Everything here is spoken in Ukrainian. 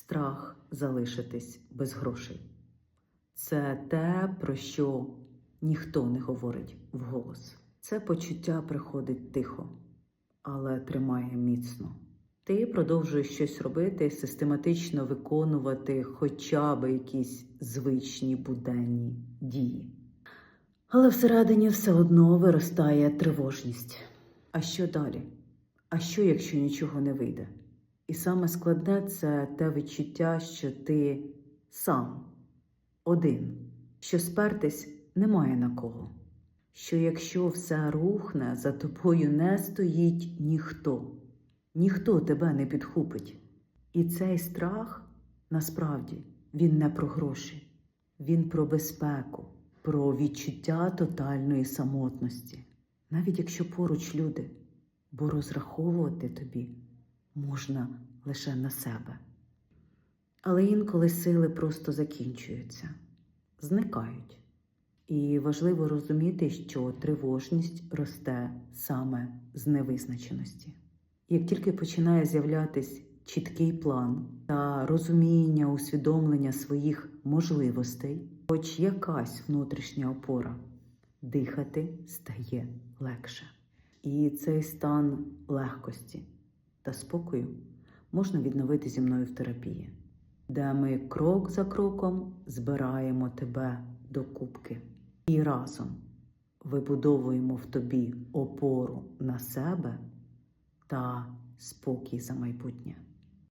страх залишитись без грошей. Це те, про що ніхто не говорить вголос. Це почуття приходить тихо, але тримає міцно. Ти продовжуєш щось робити, систематично виконувати хоча б якісь звичні буденні дії. Але всередині все одно виростає тривожність. А що далі? А що, якщо нічого не вийде? І саме складне це те відчуття, що ти сам один, що спертись немає на кого, що якщо все рухне, за тобою не стоїть ніхто, ніхто тебе не підхопить. І цей страх насправді він не про гроші, він про безпеку, про відчуття тотальної самотності, навіть якщо поруч люди, бо розраховувати тобі можна лише на себе. Але інколи сили просто закінчуються, зникають. І важливо розуміти, що тривожність росте саме з невизначеності. Як тільки починає з'являтись чіткий план та розуміння, усвідомлення своїх можливостей, хоч якась внутрішня опора, дихати стає легше. І цей стан легкості та спокою можна відновити зі мною в терапії, де ми крок за кроком збираємо тебе до кубки і разом вибудовуємо в тобі опору на себе та спокій за майбутнє.